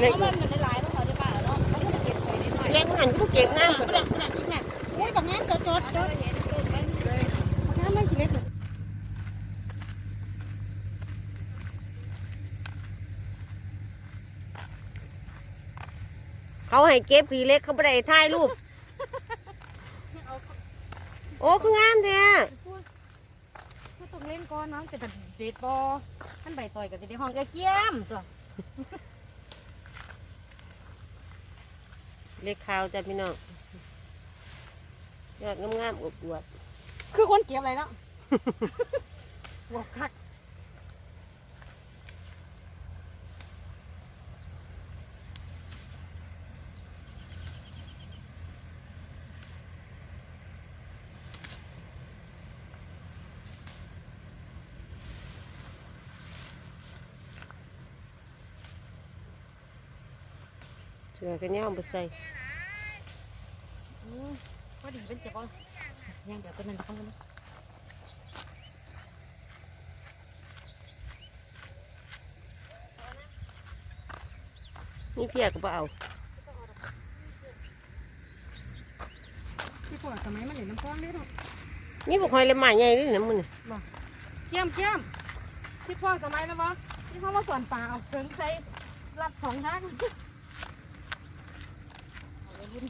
เล็กเพราะมันมันได้หลายต้องขอได้ป่าเนาะมันก็จะเก็บไปนิดหน่อยเล็กหันก็เก็บงามขกว่านาดขนาดนี้เนี่ยโอ้ยบางงานจดจดจดเห็นเกิดกันเลยงานไม่กี่เล็กเขาให้เก็บขี้เล็กเขาไม่ได้ถ่ายรูป โอ้คืองามแท้ถ้าต้องเล่นก้อนน้องจะจะเด็ดบอท่านใบต่อยก็จะได้ห้องแกเกี้ยมตัว เล็กขาวจ้ะพี่น้องยอดงามๆอวบคือคนเก็บอะไรเนาะ บวกคัก เสือกันย่อมไปใส่อืมพอดีเป็นจะบอย่างเดี๋ยวตัวนั้นต้องนะนี่เพียก็บ่เอาที่พวกสมัยมันเห็นน้ำก้อนได้หรอนี่บอกหอยเลยหมาใหญ่ด้วยนะมึงนี่เกี้ยมเกี้ยมที่พ่อสมัยแล้วบอที่พ่อมาสวนป่าเอาเสริงใส่รับสองทางเอาไว้ รุ่น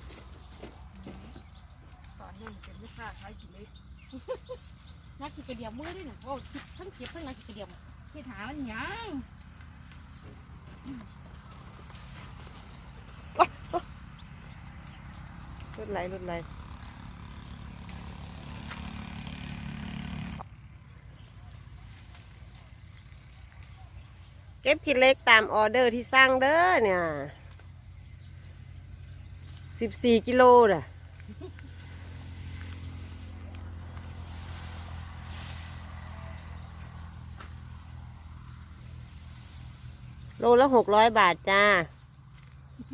สอนให้มันเป็นลูกค้าขายกี่เล็กนักขี่กระเดียมมือด้วยหนูโอ้คิดทั้งเก็บทั้งนักขี่กระเดียมที่ถามมันหยังรถไหลรถไหลเก็บขี้เล็กตามออเดอร์ที่สั่งเด้อเนี่ย สิบสี่กิโลน่ะโลละหกร้อยบาทจ้า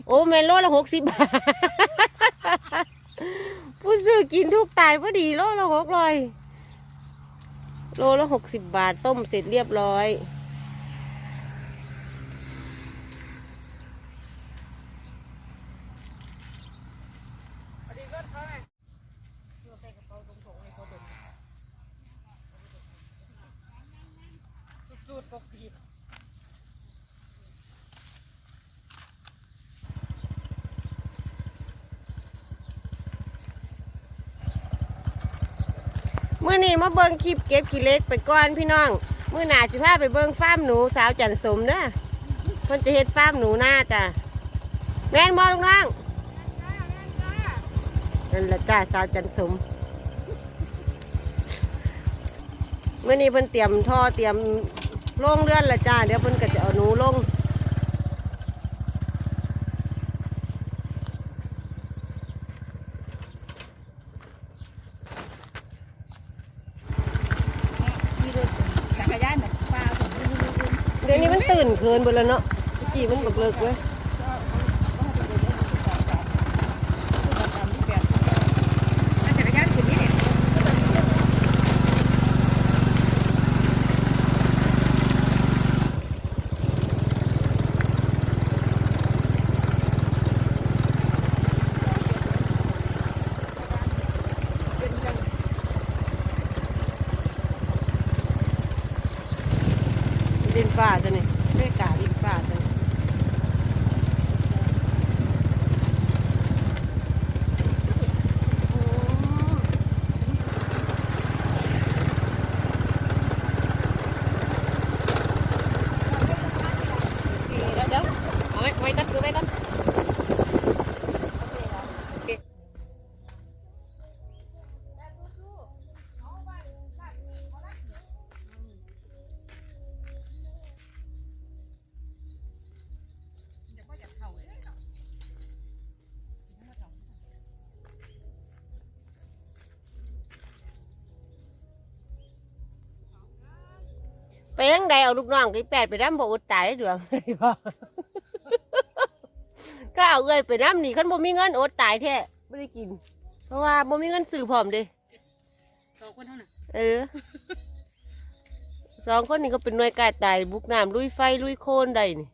โอ้แม่นโลละหกสิบบาท ผู้ซื้อกินทุกตายพอดีโลละหกร้อย โลละหกสิบบาทต้มเสร็จเรียบร้อย สูตรปกติเมื่อนี้มาเบิ้งคลิปเก็บขี้เล็กไปก่อนพี่น้อง มื่อหนาสิพาไปเบิ้งฟาร์มหนูสาวจันสมเด้อเพิ่นจะเฮ็ดฟาร์มหนูหน้าจ้ะแม่นบ่ลูกน้อง นั่นแหละจ้าสาวจันสมเมื่อนี้เพิ่นเตรียมท่อเตรียมโล่งเลื่อนละจ้า เดี๋ยวเพิ่นก็จะเอาหนูลงขี่รถจักรยานแบบฟ้าผมเดี๋ยวนี้มันตื่นเกินไปแล้วเนาะเมื่อกี้มันบอกเลิกเว้ย จักรยานขึ้นนี่เนี่ย ดินฟ้าจะนี่ไม่กาดินฟ้าจะนี่ ไปยังใดเอาลูกน้องกี่แปดไปน้ำบ่อดตายได้เดืองก็เอาเอ้ยไปน้ำนี่คันบ่มีเงินอดตายแท้ไม่ได้กิน เพราะว่าบ่มีเงินซื้อพร้อมเด้สองคนเท่านั้นเออสองคนนี้ก็เป็นหน่วยกล้าตายบุกน้ำลุยไฟลุยโคลนใดนี่